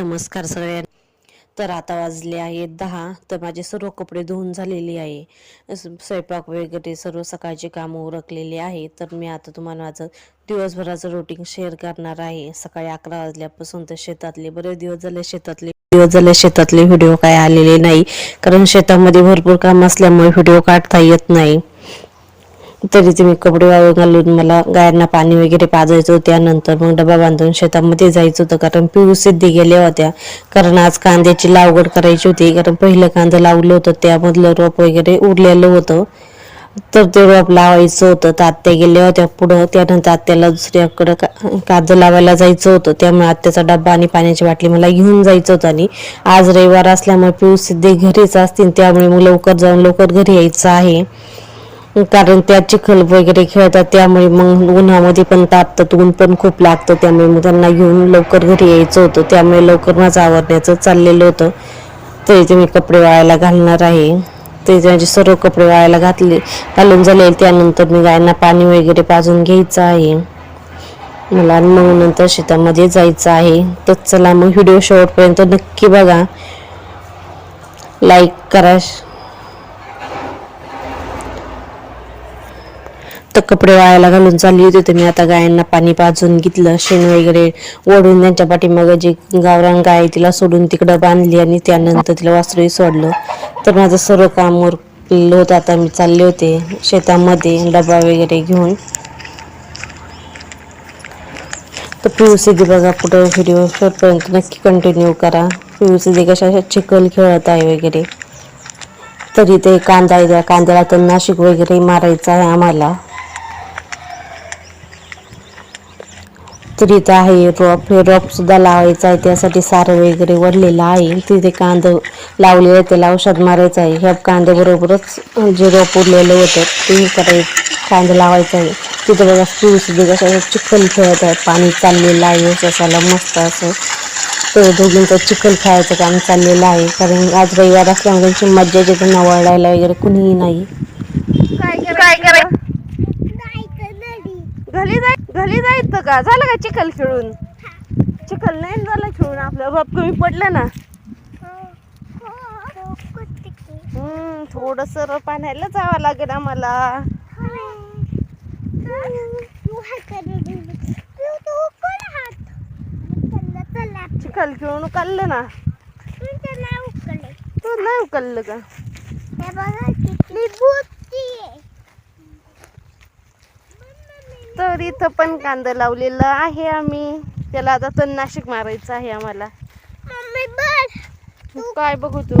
नमस्कार सगळ्यांना. तर आता वाजले आहेत दहा तर माझे सर्व कपडे धुवून झालेले आहे. स्वयंपाक वगैरे सर्व सकाळचे कामं उरकलेले आहे. तर मी आता तुम्हाला माझं दिवसभराचं रुटीन शेअर करणार आहे. सकाळी अकरा वाजल्यापासून तर शेतातले बरेच दिवस झाले शेतातले दिवस झाले शेतातले व्हिडिओ काय आलेले नाही. कारण शेतामध्ये भरपूर काम असल्यामुळे व्हिडिओ काढता येत नाही. तरी ते मी कपडे वाळू घालून मला गायांना पाणी वगैरे पाजायचं होतं. त्यानंतर मग डबा बांधून शेतामध्ये जायचं होतं. कारण पिऊ सिद्धी गेल्या होत्या. कारण आज कांद्याची लागवड करायची होती. कारण पहिलं कांदा लावलं होतं. त्यामधलं रोप वगैरे उरलेलं होतं. तर ते रोप लावायचं होतं. तर आत्या गेल्या होत्या पुढं. त्यानंतर आत्याला दुसऱ्याकडं का कांदा लावायला जायचं होतं. त्यामुळे आत्याचा डब्बा आणि पाण्याची बाटली मला घेऊन जायचं होतं. आणि आज रविवार असल्यामुळे पिऊ सिद्धी घरीच असतील. त्यामुळे मग लवकर जाऊन लवकर घरी यायचं आहे. कारण त्या चिखल वगैरे खेळतात त्यामुळे मग उन्हामध्ये पण तापतात ऊन पण खूप लागतं त्यामुळे मग त्यांना घेऊन लवकर घरी यायचं होतं. त्यामुळे लवकर माझं आवरण्याचं चाललेलं होतं. ते ते मी कपडे वाळायला घालणार आहे ते माझे सर्व कपडे वाळायला घातले घालून झाले त्यानंतर मी गायांना पाणी वगैरे पाजून घ्यायचं आहे. मला मग नंतर शेतामध्ये जायचं आहे. तर चला मग व्हिडिओ शेवटपर्यंत नक्की बघा. लाईक करा तर कपडे वाळायला घालून चालली होती. तर मी आता गायांना पाणी पाजून घेतलं शेण वगैरे ओढून त्यांच्या पाठीमागं जी गावरान गाय तिला सोडून तिकडं बांधली आणि त्यानंतर तिला वासरूही सोडलं. तर माझं सर्व काम उरलं होतं. आता मी चालले होते शेतामध्ये डबा वगैरे घेऊन. तर पी यू सी दी बघा कुठं व्हिडिओ शेवटपर्यंत नक्की कंटिन्यू करा. पी यू सीचे कशा चिखल खेळत आहे वगैरे. तरी ते कांदा आहे कांद्याला तर नाशिक वगैरे मारायचं आहे आम्हाला. तर आहे रॉप हे रॉपसुद्धा लावायचं आहे त्यासाठी सारं वगैरे वरलेलं आहे. तिथे कांदं लावलेलं आहे त्याला औषध मारायचं आहे. ह्या कांद्याबरोबरच जे रोप उरलेलं होतं ते करायचं कांदा लावायचं आहे. तिथं बघा स्त्रीसुद्धा सुद्धा कसं चिखल खेळत आहे पाणी चाललेलं आहे ससाला मस्त असं. तर दोघींचं चिखल खेळायचं काम चाललेलं आहे. कारण आज रविवार असल्यामुळे त्यांची मज्जा येते त्यांना वळायला वगैरे कुणीही नाही. काय करायचं? घरी जाय घरी जायचं का? झालं का चिखल खेळून? चिखल नाही झालं खेळून आपलं? बाप कमी पडलं ना. हम्म थोडस पाण्याला जावं लागेल आम्हाला. चिखल खेळून उकललं ना. तू नाही उकललं का? तर इथं पण कांदा लावलेला आहे आम्ही. त्याला आता तणनाशक मारायचं आहे आम्हाला. काय बघू तू?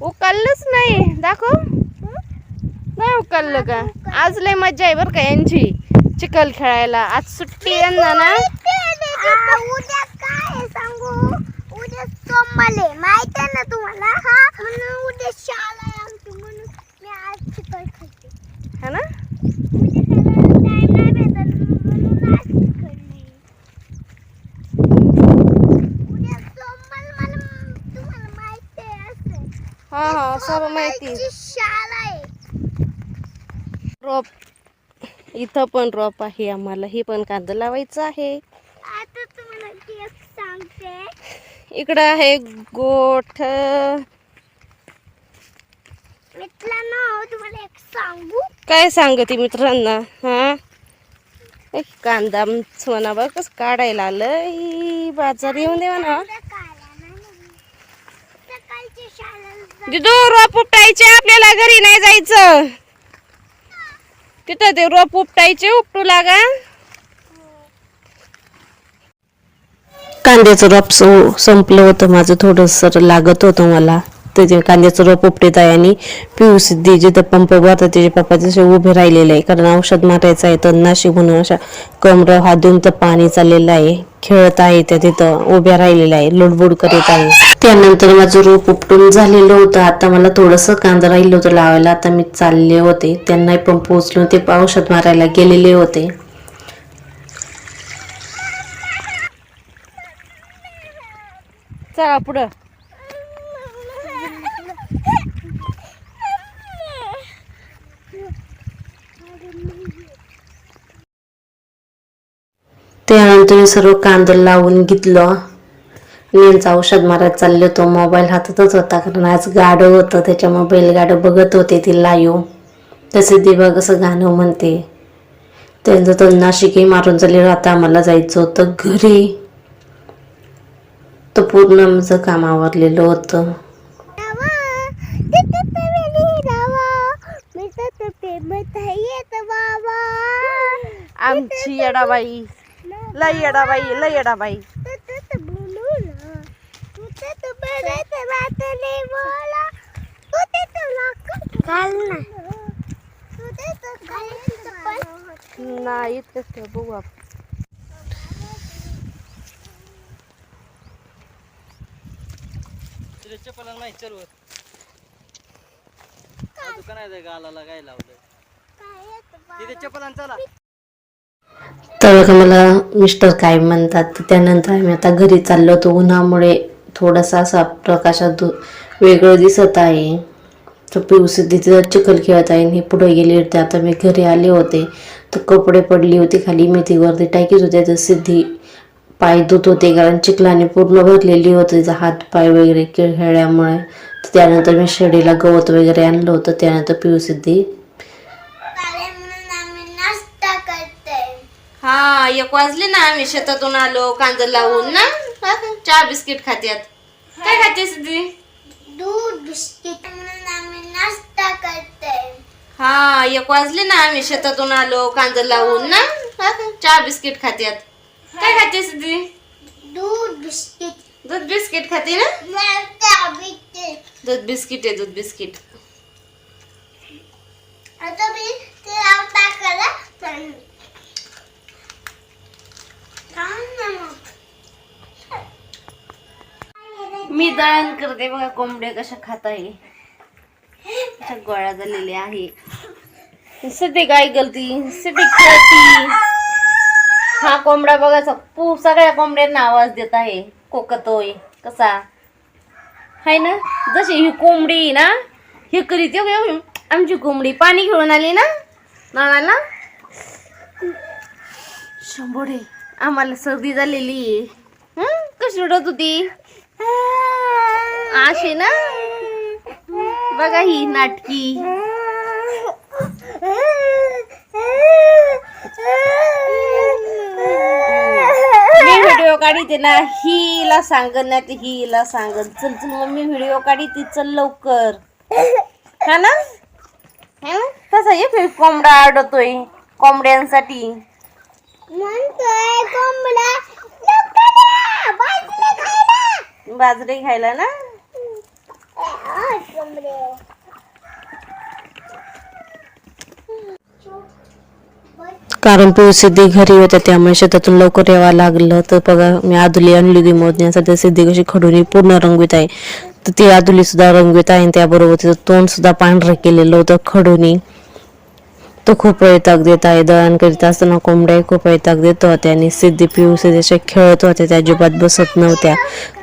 उकललंच नाही. दाखव. नाही उकललं का? आज लय मजा आहे बरं का यांची. चिखल खेळायला. आज सुट्टी यांना ना उद्या काय आहे सांगू उद्या सोमवार आहे माहीत आहे ना तुम्हाला हा म्हणून उद्या शाळा आहे आमची म्हणून मी आज चिकन खाते है ना उद्या शाळेला टाइम नाही भेटत म्हणून आज खाल्ली उद्या सोमवार मला तुम्हाला माहीत आहे असं हा हा सर्व माहिती रोप इथं पण रोप आहे आम्हाला. हे पण कांदा लावायचं आहे. इकडं आहे गोठ. सांगू? काय सांगते मित्रांना? हा? कांदा म्हणा बघ कसं काढायला आलं बाजार येऊन देवा ना दिदू रोप उपटायचे आपल्याला घरी नाही जायचं. तिथं ते रोप उपटायचे उपटू लागा. कांद्याचं रोप संपलं होतं माझं थोडंसं लागत होतं मला. त्याचे कांद्याचं रोप उपटत आहे आणि पिऊ सिद्धी जिथं पंप भरतात त्याचे पप्पा जसे उभे राहिलेले आहे. कारण औषध मारायचं आहे तर नाशिक म्हणून अशा कमर हात देऊन तर पाणी चाललेलं आहे. खेळत आहे त्या तिथं उभ्या राहिलेल्या आहे लुडबुड करीत आहे. त्यानंतर माझं रोप उपटून झालेलं होतं. आता मला थोडंसं कांदा राहिलं होतं लावायला. आता मी चालले होते. त्यांनाही पंप उचलून ते औषध मारायला गेलेले होते. चला पुढं. त्यानंतर मी सर्व कांदा लावून घेतलं. यांचं औषध मारत चालले होतो. मोबाईल हातातच होता. कारण आज गाडं होतं. त्याच्यामुळे बैलगाडं बघत होते ती लाईव तसे दिवा कसं गाणं म्हणते. त्यांचं तर नाशिकही मारून झाले आता आम्हाला जायचं होतं घरी. तर पूर्ण आमचं काम आवरलेलं होतं. आमची येडाबाई. लय येडाबाई लय येडाबाई तुझं बोलू ना तुझं तर बरंच वाटले बोला तुझे तुला घाल ना तुझे तर घालायचं नाही तसं बघू आपण तिथे चप्पल नाही चलवत दुकानात गालाला काय लावलं? तिथे चप्पल चला. तर बघा मला मिस्टर काय म्हणतात तर त्यानंतर आम्ही आता घरी चाललो होतो. उन्हामुळे थोडासा असा प्रकाशात वेगळं दिसत आहे. तर पिवसी तिथे चिखल खेळत आहे आणि हे पुढे गेले होते. आता मी घरी आले होते. तर कपडे पडली होती खाली मी ती वरती टाकीत होते. तर सिद्धी पाय धुत होते कारण चिखलाने पूर्ण भरलेली होती. तिचा हात पाय वगैरे खेळल्यामुळे तर त्यानंतर मी शेडीला गवत वगैरे आणलं होतं. त्यानंतर पिऊ सिद्धी. काय म्हणून आम्ही नाश्ता करतोय हा एक वाजले ना आम्ही शेतातून आलो कांदा लावून ना? चहा बिस्किट खात्यात काय खाते सिद्धी? दूध बिस्किट. म्हणून आम्ही नाश्ता करतोय हा एक वाजले ना आम्ही शेतातून आलो कांदा लावून ना. हा का? चहा बिस्किट खात्यात. काय खाते सिद्धी? दूध बिस्किट. दूध बिस्किट खाते ना? बिस्किट. दूध बिस्किट आहे दूध बिस्किट. आता मी ते लावून टाकायला पण. मी दळण करते बघा कोंबड्या कशा खात आहे गोळ्या झालेल्या आहे सिद्धी काय गलती सिद्धी खेळती हा कोंबडा बघा पू सगळ्या कोंबड्यांना आवाज देत आहे. कोकतोय कसा? हाय ना? जशी ही कोंबडी ना हे करीत एवढी- आमची कोंबडी पाणी घेऊन आली ना नळाला शंभोडे. आम्हाला सर्दी झालेली? कशी रडत होती? अशी ना? बघा ही नाटकी. मी व्हिडिओ काढते ना हिला सांगत नाही तर हिला सांगत चल चल मम्मी व्हिडिओ काढते चल लवकर. हा ना? है तसा एक कोंबडा आडतोय कोंबड्यांसाठी. म्हणतोय कोंबडा. बाजरी खायला ना आ, कोंबडे. कारण पिऊ सिद्धी घरी होत्या त्यामुळे शेतातून लवकर यावं लागलं. तर बघा मी आदुली आणली होती मोजण्यासाठी सिद्धी कशी खडून पूर्ण रंगवीत आहे. तर ती आदुली सुद्धा रंगवीत आहे आणि त्याबरोबर तिचं तोंड सुद्धा पांढरं केलेलं होतं खडूनी. तो खूप वैताग देत आहे. दळण करीत असताना कोंबड्याही खूप वैताग देत होत्या आणि सिद्धी पिऊ सिद्धीच्या खेळत होत्या त्या अजिबात बसत नव्हत्या.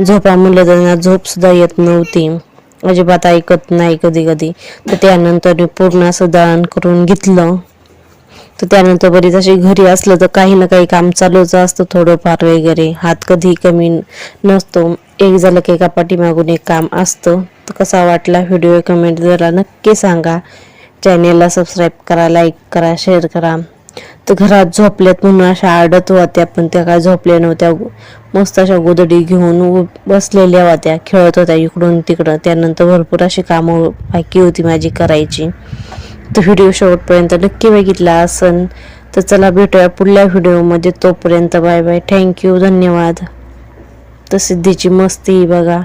झोपा म्हणलं त्यांना झोप सुद्धा येत नव्हती. अजिबात ऐकत नाही कधी कधी तर त्यानंतर मी पूर्ण असं दळण करून घेतलं. तर त्यानंतर बरीच अशी घरी असलं तर काही ना काही काम चालूच असतं थोडंफार वगैरे. हात कधी कमी नसतो. एक झालं की एका पाठीमागून एक काम असतं. तर कसा वाटला व्हिडिओ कमेंट जरा नक्की सांगा. चॅनेलला सबस्क्राईब करा लाईक करा शेअर करा. तर घरात झोपल्यात म्हणून अशा आडत होत्या पण त्या काय झोपल्या नव्हत्या. मस्त अशा गोदडी घेऊन उ- बसलेल्या होत्या खेळत होत्या इकडून तिकडं. त्यानंतर भरपूर अशी कामं बाकी होती माझी करायची. तर व्हिडिओ शेवटपर्यंत नक्की बघितला असन तर चला भेटूया पुढल्या व्हिडिओमध्ये तोपर्यंत बाय बाय थँक्यू धन्यवाद. तर सिद्धीची मस्ती बघा.